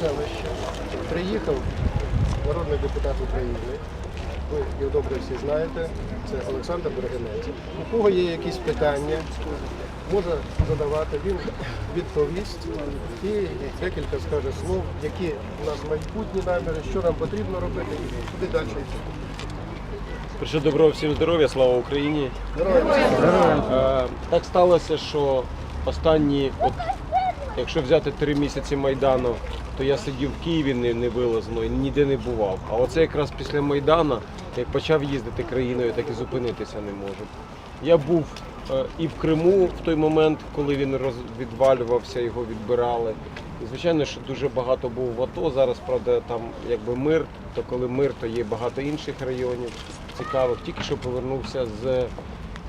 селище приїхав народний депутат України. Ви його добре всі знаєте. Це Олександр Брагинець. У кого є якісь питання, може задавати, він відповість і декілька скаже слов, які у нас майбутні наміри, що нам потрібно робити і куди далі йти. Перше доброго всім здоров'я, слава Україні. Слава! Е, так сталося, що останні, от, якщо взяти три місяці Майдану, то я сидів в Києві не- невилазно і ніде не бував. А оце якраз після Майдану, як почав їздити країною, так і зупинитися не можу. Я був е, і в Криму в той момент, коли він роз... відвалювався, його відбирали. І, звичайно, що дуже багато був в АТО. Зараз, правда, там якби мир, то коли мир, то є багато інших районів цікавих. Тільки що повернувся з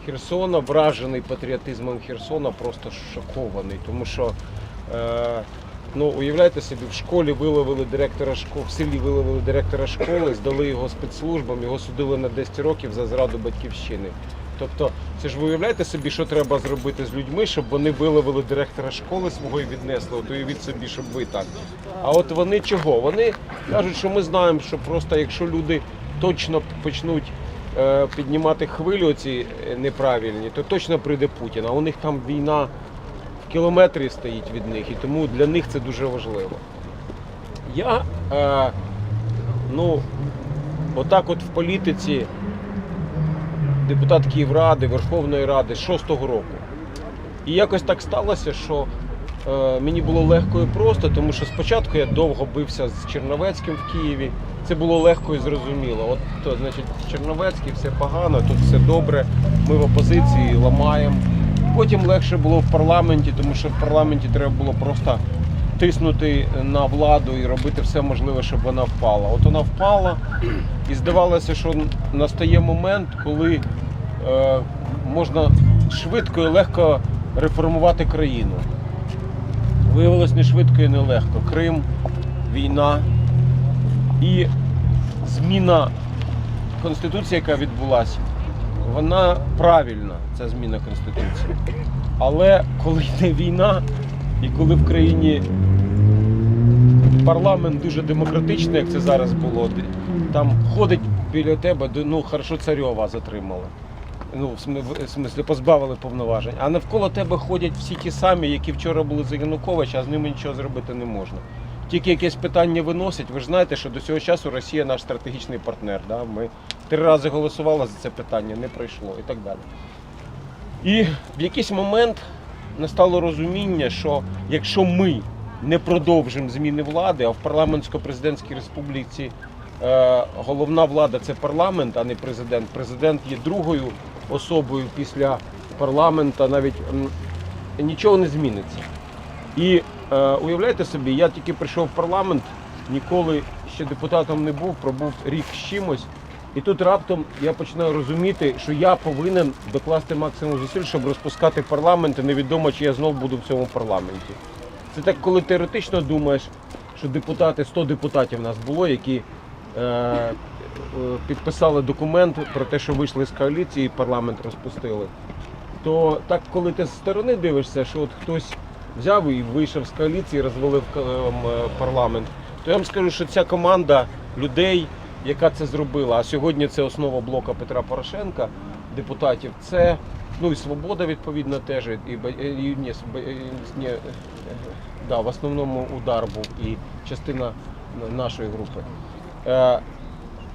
Херсона, вражений патріотизмом Херсона, просто шокований. Тому що, е, ну, уявляєте собі, в школі виловили директора школи, в селі виловили директора школи, здали його спецслужбам, його судили на 10 років за зраду батьківщини. Тобто, це ж ви уявляєте собі, що треба зробити з людьми, щоб вони виловили директора школи свого і віднесли. От уявіть собі, щоб ви так. А от вони чого? Вони кажуть, що ми знаємо, що просто якщо люди точно почнуть е, піднімати хвилю ці е, неправильні, то точно прийде Путін. А у них там війна кілометрі стоїть від них, і тому для них це дуже важливо. Я е, ну, отак от в політиці депутат Київради, Верховної Ради з 6-го року. І якось так сталося, що е, мені було легко і просто, тому що спочатку я довго бився з Черновецьким в Києві. Це було легко і зрозуміло. От то, значить, Черновецький все погано, тут все добре. Ми в опозиції ламаємо. Потім легше було в парламенті, тому що в парламенті треба було просто тиснути на владу і робити все можливе, щоб вона впала. От вона впала, і здавалося, що настає момент, коли е, можна швидко і легко реформувати країну. Виявилось не швидко і не легко. Крим, війна і зміна Конституції, яка відбулася, вона правильна, ця зміна Конституції. Але коли йде війна, і коли в країні парламент дуже демократичний, як це зараз було, там ходить біля тебе, ну хорошо царьова затримали. Ну, в смислі, позбавили повноважень. А навколо тебе ходять всі ті самі, які вчора були за Януковича, а з ними нічого зробити не можна. Тільки якесь питання виносять. Ви ж знаєте, що до цього часу Росія наш стратегічний партнер. Да? Ми три рази голосували за це питання, не пройшло і так далі. І в якийсь момент настало розуміння, що якщо ми не продовжимо зміни влади, а в парламентсько-президентській республіці е, головна влада це парламент, а не президент. Президент є другою особою після парламента, навіть м, нічого не зміниться. І уявляєте собі, я тільки прийшов в парламент, ніколи ще депутатом не був, пробув рік з чимось. І тут раптом я починаю розуміти, що я повинен докласти максимум зусиль, щоб розпускати парламент, і невідомо, чи я знов буду в цьому парламенті. Це так, коли теоретично думаєш, що депутати, 100 депутатів у нас було, які е, е, підписали документ про те, що вийшли з коаліції і парламент розпустили. То так, коли ти з сторони дивишся, що от хтось взяв і вийшов з коаліції, розвалив е, е, парламент, то я вам скажу, що ця команда людей, яка це зробила, а сьогодні це основа блока Петра Порошенка, депутатів, це ну і свобода відповідно теж, і, ба- і, ні, е, ні, е, да, в основному удар був і частина нашої групи. Е,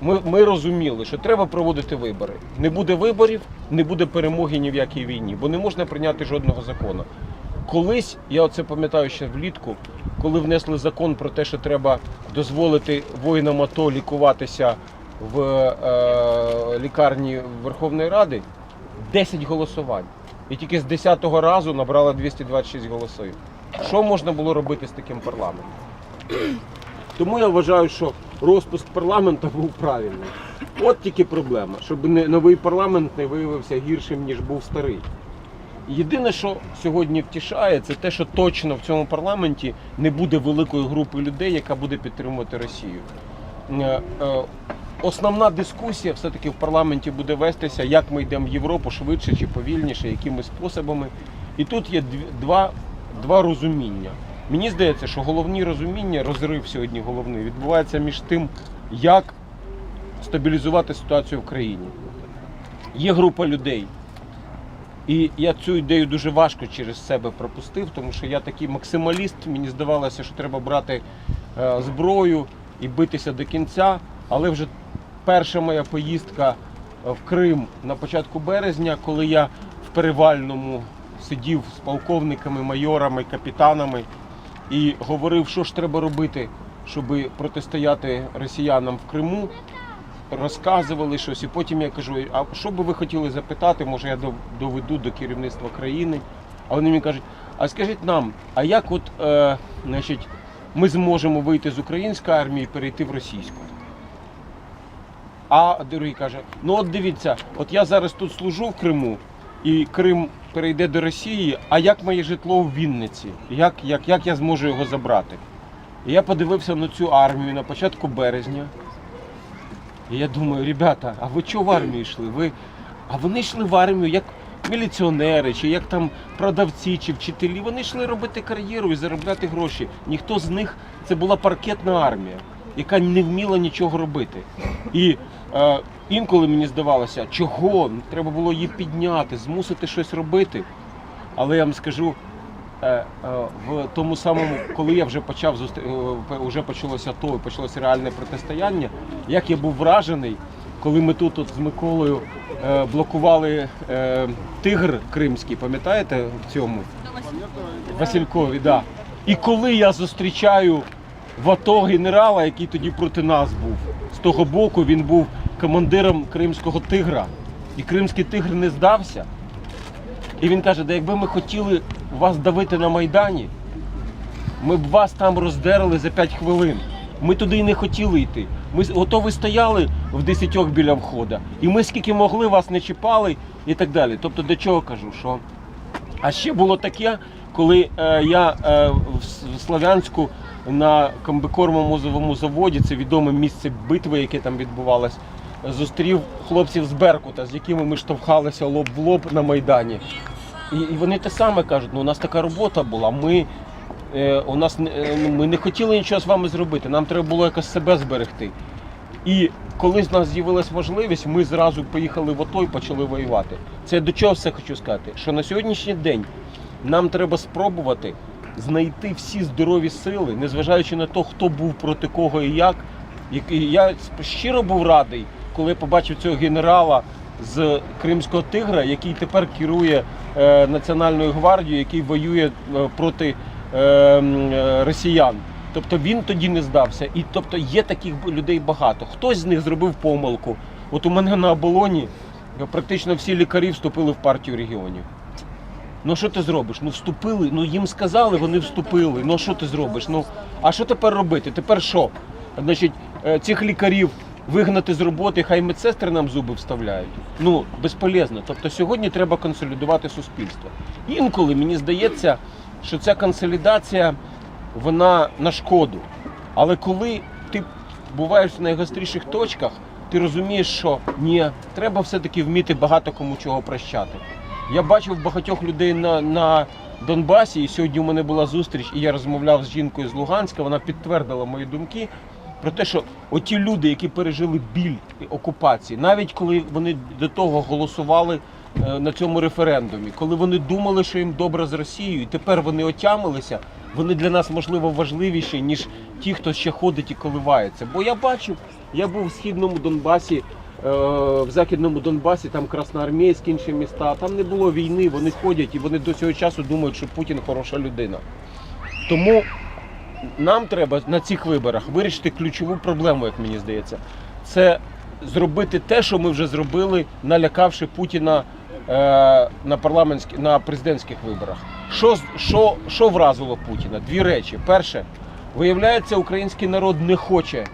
Ми, ми розуміли, що треба проводити вибори. Не буде виборів, не буде перемоги ні в якій війні, бо не можна прийняти жодного закону. Колись, я оце пам'ятаю ще влітку, коли внесли закон про те, що треба дозволити воїнам АТО лікуватися в е, лікарні Верховної Ради, 10 голосувань. І тільки з 10-го разу набрала 226 голосів. Що можна було робити з таким парламентом? Тому я вважаю, що розпуск парламенту був правильний. От тільки проблема, щоб новий парламент не виявився гіршим, ніж був старий. Єдине, що сьогодні втішає, це те, що точно в цьому парламенті не буде великої групи людей, яка буде підтримувати Росію. Е, е, Основна дискусія все-таки в парламенті буде вестися, як ми йдемо в Європу швидше чи повільніше, якими способами. І тут є два, два розуміння. Мені здається, що головні розуміння, розрив сьогодні головний, відбувається між тим, як стабілізувати ситуацію в країні. Є група людей. І я цю ідею дуже важко через себе пропустив, тому що я такий максималіст. Мені здавалося, що треба брати е, зброю і битися до кінця. Але вже перша моя поїздка е, в Крим на початку березня, коли я в перевальному сидів з полковниками, майорами, капітанами і говорив, що ж треба робити, щоб протистояти росіянам в Криму. Розказували щось, і потім я кажу, а що би ви хотіли запитати, може я доведу до керівництва країни. А вони мені кажуть, а скажіть нам, а як от е, значить, ми зможемо вийти з української армії і перейти в російську? А другий каже: ну от дивіться, от я зараз тут служу в Криму, і Крим перейде до Росії, а як моє житло в Вінниці? Як, як, як я зможу його забрати? І я подивився на цю армію на початку березня. І я думаю, ребята, а ви чого в армію йшли? Ви... А вони йшли в армію як міліціонери, чи як там продавці, чи вчителі. Вони йшли робити кар'єру і заробляти гроші. Ніхто з них це була паркетна армія, яка не вміла нічого робити. І е, інколи мені здавалося, чого треба було її підняти, змусити щось робити. Але я вам скажу, в тому самому, коли я вже почав е, вже почалося то, почалося реальне протистояння, як я був вражений, коли ми тут от з Миколою е, блокували е, тигр кримський, пам'ятаєте в цьому? Василькові, да. І коли я зустрічаю в АТО генерала, який тоді проти нас був, з того боку він був командиром кримського тигра. І кримський тигр не здався. І він каже, да якби ми хотіли вас давити на Майдані, ми б вас там роздерли за 5 хвилин. Ми туди й не хотіли йти. Ми готові стояли в десятьох біля входа. І ми скільки могли вас не чіпали і так далі. Тобто до чого кажу, що а ще було таке, коли е, я е, в Слов'янську на комбикормомозовому заводі, це відоме місце битви, яке там відбувалось, зустрів хлопців з Беркута, з якими ми штовхалися лоб в лоб на Майдані. І, і вони те саме кажуть, ну у нас така робота була. Ми, е, у нас, е, ну, ми не хотіли нічого з вами зробити, нам треба було якось себе зберегти. І коли з нас з'явилась можливість, ми зразу поїхали в АТО і почали воювати. Це до чого все хочу сказати? Що на сьогоднішній день нам треба спробувати знайти всі здорові сили, незважаючи на те, хто був проти кого і як. Я щиро був радий, коли побачив цього генерала з Кримського тигра, який тепер керує е, Національною гвардією, який воює е, проти е, росіян. Тобто він тоді не здався. І тобто є таких людей багато. Хтось з них зробив помилку. От у мене на оболоні практично всі лікарі вступили в партію регіонів. Ну що ти зробиш? Ну вступили, ну їм сказали, вони вступили. Ну що ти зробиш? Ну а що тепер робити? Тепер що? Значить, цих лікарів вигнати з роботи, хай медсестри нам зуби вставляють. Ну, безполезно. Тобто сьогодні треба консолідувати суспільство. Інколи мені здається, що ця консолідація вона на шкоду. Але коли ти буваєш в найгостріших точках, ти розумієш, що ні, треба все-таки вміти багато кому чого прощати. Я бачив багатьох людей на, на Донбасі, і сьогодні у мене була зустріч, і я розмовляв з жінкою з Луганська. Вона підтвердила мої думки про те, що оті люди, які пережили біль окупації, навіть коли вони до того голосували е, на цьому референдумі, коли вони думали, що їм добре з Росією, і тепер вони отямилися, вони для нас можливо важливіші, ніж ті, хто ще ходить і коливається. Бо я бачив, я був в східному Донбасі. е, В західному Донбасі там Красноармійськ, інші міста, там не було війни, вони ходять і вони до цього часу думають, що Путін хороша людина. Тому нам треба на цих виборах вирішити ключову проблему, як мені здається. Це зробити те, що ми вже зробили, налякавши Путіна е, на парламентських на президентських виборах. Що, що, що вразило Путіна? Дві речі. Перше, виявляється, український народ не хоче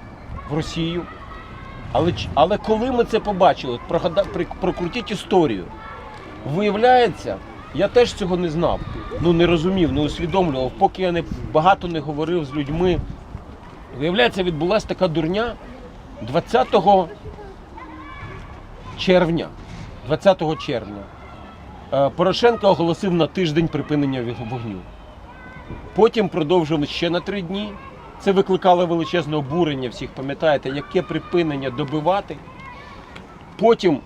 в Росію. Але, але коли ми це побачили, прокрутіть історію. Виявляється, я теж цього не знав. Ну не розумів, не усвідомлював, поки я не багато не говорив з людьми. Виявляється, відбулася така дурня 20 червня. 20 червня. е, Порошенко оголосив на тиждень припинення вогню. Потім продовжили ще на три дні. Це викликало величезне обурення всіх, пам'ятаєте, яке припинення добивати. Потім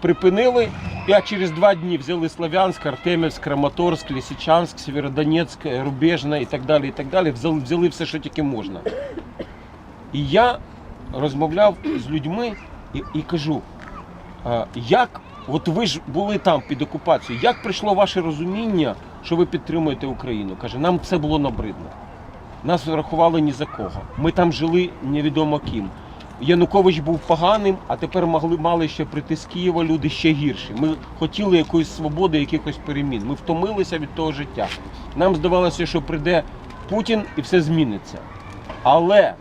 припинили, а через два дні взяли Слов'янськ, Артемівськ, Краматорськ, Лисичанськ, Сєвєродонецьк, Рубежне і так далі. І так далі. Взяли, взяли все, що тільки можна. І я розмовляв з людьми і, і кажу, як, от ви ж були там під окупацією, як прийшло ваше розуміння, що ви підтримуєте Україну? Каже, нам це було набридно. Нас врахували ні за кого. Ми там жили невідомо ким. Янукович був поганим, а тепер могли мали ще прийти з Києва люди ще гірші. Ми хотіли якоїсь свободи, якихось перемін. Ми втомилися від того життя. Нам здавалося, що прийде Путін і все зміниться. Але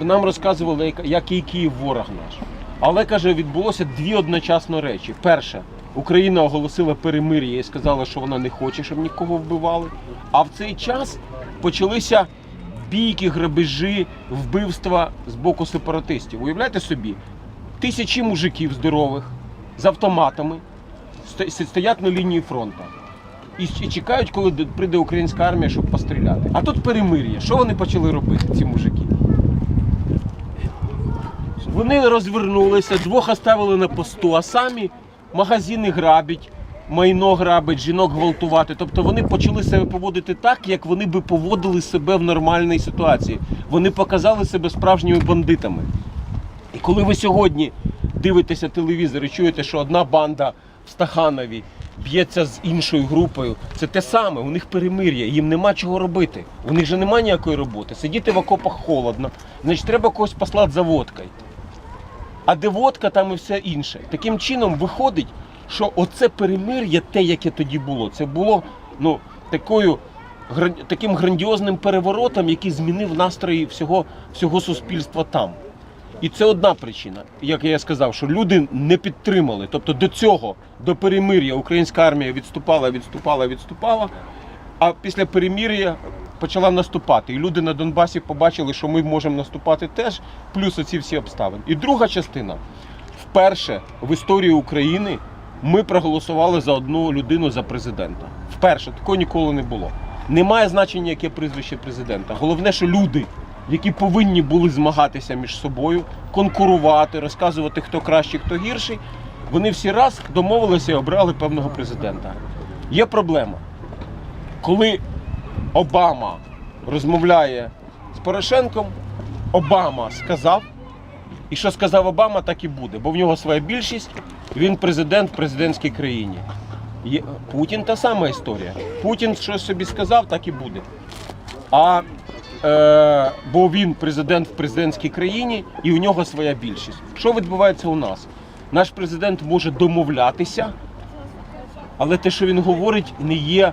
нам розказували, як- який Київ ворог наш. Але каже, відбулося дві одночасно речі. Перше, Україна оголосила перемир'я і сказала, що вона не хоче, щоб нікого вбивали. А в цей час почалися бійки, грабежі, вбивства з боку сепаратистів. Уявляєте собі, тисячі мужиків здорових з автоматами стоять на лінії фронту. І, чекають, коли прийде українська армія, щоб постріляти. А тут перемир'я. Що вони почали робити, ці мужики? Вони розвернулися, двох оставили на посту, а самі магазини грабять, майно грабить, жінок гвалтувати. Тобто вони почали себе поводити так, як вони би поводили себе в нормальній ситуації. Вони показали себе справжніми бандитами. І коли ви сьогодні дивитеся телевізор і чуєте, що одна банда в Стаханові б'ється з іншою групою, це те саме, у них перемир'я, їм нема чого робити. У них же немає ніякої роботи. Сидіти в окопах холодно, значить треба когось послати за водкою. А де водка, там і все інше. Таким чином виходить, що оце перемир'я, те, яке тоді було, це було ну, такою, таким грандіозним переворотом, який змінив настрої всього, всього суспільства там. І це одна причина, як я сказав, що люди не підтримали. Тобто до цього, до перемир'я, українська армія відступала, відступала, відступала. А після перемир'я почала наступати. І люди на Донбасі побачили, що ми можемо наступати теж, плюс оці всі обставини. І друга частина. Вперше в історії України ми проголосували за одну людину за президента. Вперше такого ніколи не було. Немає значення, яке прізвище президента. Головне, що люди, які повинні були змагатися між собою, конкурувати, розказувати, хто кращий, хто гірший, вони всі раз домовилися і обрали певного президента. Є проблема. Коли Обама розмовляє з Порошенком, Обама сказав, і що сказав Обама, так і буде, бо в нього своя більшість, він президент в президентській країні. Путін та сама історія. Путін що собі сказав, так і буде. А е, бо він президент в президентській країні і в нього своя більшість. Що відбувається у нас? Наш президент може домовлятися, але те, що він говорить, не є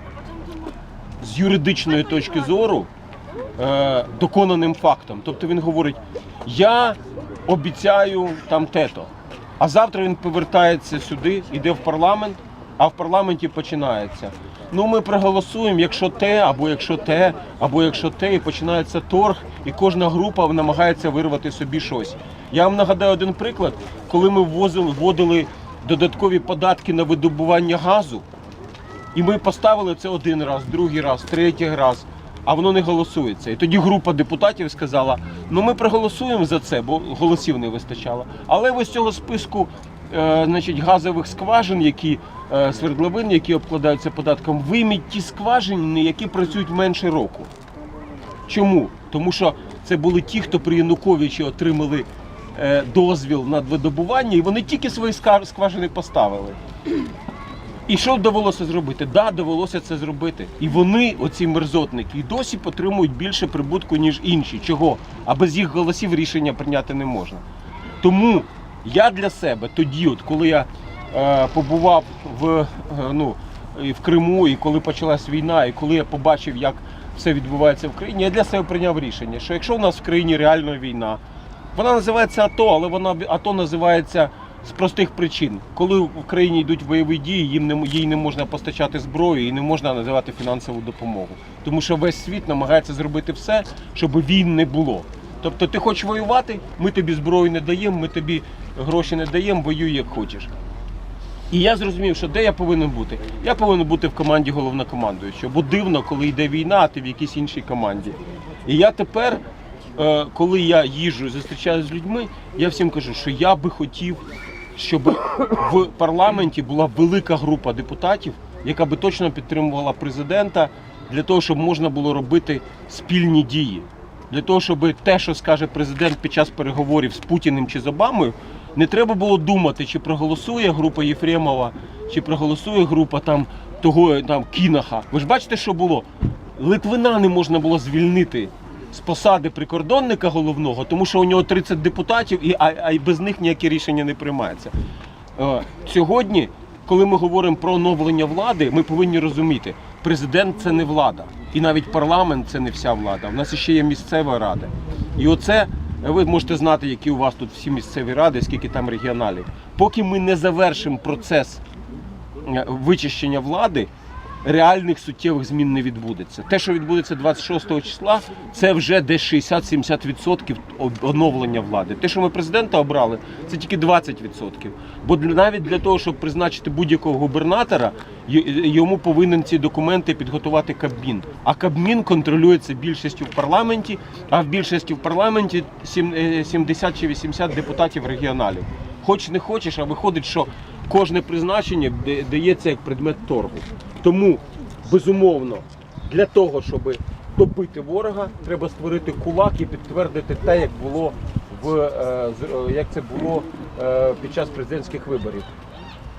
з юридичної точки зору е, доконаним фактом. Тобто він говорить: я обіцяю там тето. А завтра він повертається сюди, йде в парламент, а в парламенті починається. Ну, ми проголосуємо, якщо те, або якщо те, або якщо те, і починається торг, і кожна група намагається вирвати собі щось. Я вам нагадаю один приклад, коли ми ввозили, вводили додаткові податки на видобування газу. І ми поставили це один раз, другий раз, третій раз, а воно не голосується. І тоді група депутатів сказала: ну ми проголосуємо за це, бо голосів не вистачало. Але з цього списку е, значить, газових скважин, які е, свердловин, які обкладаються податком, вийміть ті скважини, які працюють менше року. Чому? Тому що це були ті, хто при Януковичі отримали е, дозвіл на видобування, і вони тільки свої скважини поставили. І що довелося зробити? Да, довелося це зробити. І вони, оці мерзотники, і досі отримують більше прибутку, ніж інші. Чого? А без їх голосів рішення прийняти не можна. Тому я для себе тоді, от коли я е, побував в, е, ну, в Криму, і коли почалась війна, і коли я побачив, як все відбувається в країні, я для себе прийняв рішення, що якщо в нас в країні реально війна, вона називається АТО, але вона АТО називається з простих причин. Коли в країні йдуть бойові дії, їм не, їй не можна постачати зброю і не можна називати фінансову допомогу. Тому що весь світ намагається зробити все, щоб війн не було. Тобто ти хочеш воювати, ми тобі зброю не даємо, ми тобі гроші не даємо, воюй як хочеш. І я зрозумів, що де я повинен бути? Я повинен бути в команді головнокомандуючого. Бо дивно, коли йде війна, а ти в якійсь іншій команді. І я тепер, е, коли я їжджу і зустрічаюся з людьми, я всім кажу, що я би хотів, щоб в парламенті була велика група депутатів, яка би точно підтримувала президента для того, щоб можна було робити спільні дії. Для того, щоб те, що скаже президент під час переговорів з Путіним чи з Обамою, не треба було думати, чи проголосує група Єфремова, чи проголосує група там того там Кінаха. Ви ж бачите, що було? Литвина не можна було звільнити з посади прикордонника головного, тому що у нього 30 депутатів, і, а, а й без них ніякі рішення не приймаються. Е, сьогодні, коли ми говоримо про оновлення влади, ми повинні розуміти, президент це не влада. І навіть парламент це не вся влада. У нас ще є місцева рада. І оце е, ви можете знати, які у вас тут всі місцеві ради, скільки там регіоналів. Поки ми не завершимо процес е, вичищення влади, реальних суттєвих змін не відбудеться. Те, що відбудеться 26 числа, це вже десь 60-70% оновлення влади. Те, що ми президента обрали, це тільки 20%. Бо навіть для того, щоб призначити будь-якого губернатора, йому повинен ці документи підготувати Кабмін. А Кабмін контролюється більшістю в парламенті, а в більшості в парламенті сім- е, 70 чи 80 депутатів регіоналів. Хоч не хочеш, а виходить, що кожне призначення да- дається як предмет торгу. Тому, безумовно, для того, щоб добити ворога, треба створити кулак і підтвердити те, як було в е, е, як це було е, під час президентських виборів.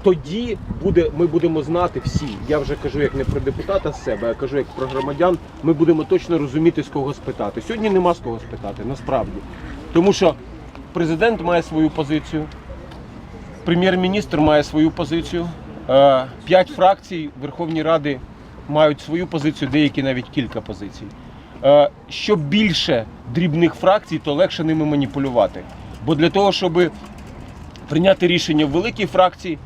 Тоді буде, ми будемо знати всі. Я вже кажу як не про депутата з себе, а кажу як про громадян. Ми будемо точно розуміти, з кого спитати. Сьогодні нема з кого спитати, насправді. Тому що президент має свою позицію, прем'єр-міністр має свою позицію. Е, П'ять фракцій Верховній Ради мають свою позицію, деякі навіть кілька позицій. Е, Що більше дрібних фракцій, то легше ними маніпулювати. Бо для того, щоб прийняти рішення в великій фракції,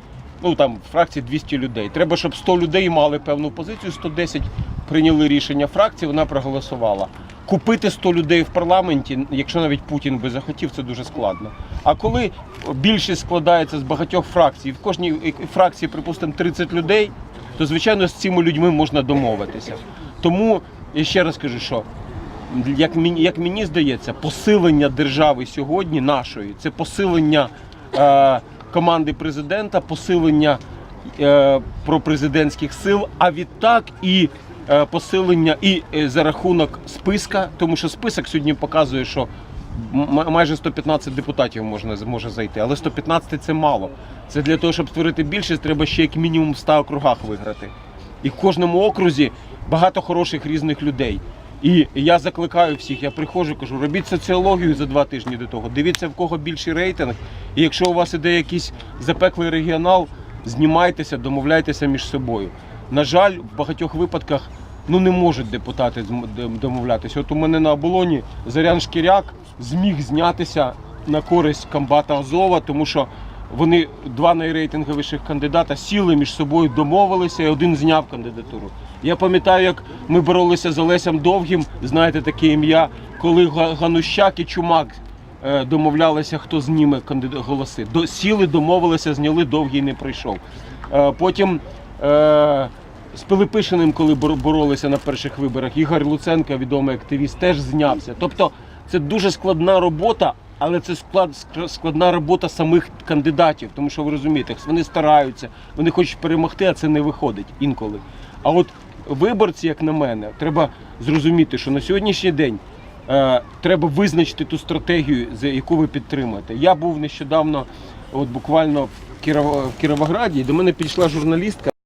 ну там фракції 200 людей. Треба, щоб 100 людей мали певну позицію, 110 прийняли рішення фракції, вона проголосувала. Купити 100 людей в парламенті, якщо навіть Путін би захотів, це дуже складно. А коли більшість складається з багатьох фракцій, в кожній фракції, припустимо, 30 людей, то звичайно з цими людьми можна домовитися. Тому я ще раз кажу, що як мені, як мені здається, посилення держави сьогодні нашої це посилення е, команди президента, посилення е, пропрезидентських сил, а відтак і посилення і е, за рахунок списка, тому що список сьогодні показує, що майже 115 депутатів можна може зайти, але 115 це мало. Це для того, щоб створити більшість, треба ще як мінімум в 100 округах виграти. І в кожному окрузі багато хороших різних людей. І я закликаю всіх, я приходжу, кажу, робіть соціологію за два тижні до того. Дивіться, в кого більший рейтинг. І якщо у вас іде якийсь запеклий регіонал, знімайтеся, домовляйтеся між собою. На жаль, в багатьох випадках ну не можуть депутати домовлятися. От у мене на оболоні Зарян Шкіряк зміг знятися на користь комбата Азова, тому що вони два найрейтинговіших кандидата сіли між собою, домовилися, і один зняв кандидатуру. Я пам'ятаю, як ми боролися з Олесем Довгим, знаєте таке ім'я, коли Га- Ганущак і Чумак е, домовлялися, хто зніме голоси. До, сіли, домовилися, зняли, довгий не прийшов. Е, потім е, з Пилипишиним, коли боролися на перших виборах, Ігор Луценко, відомий активіст, теж знявся. Тобто це дуже складна робота, але це склад, складна робота самих кандидатів, тому що ви розумієте, вони стараються, вони хочуть перемогти, а це не виходить інколи. А от виборці, як на мене, треба зрозуміти, що на сьогоднішній день е, треба визначити ту стратегію, за яку ви підтримуєте. Я був нещодавно, от буквально в, Кіровограді, і до мене підійшла журналістка.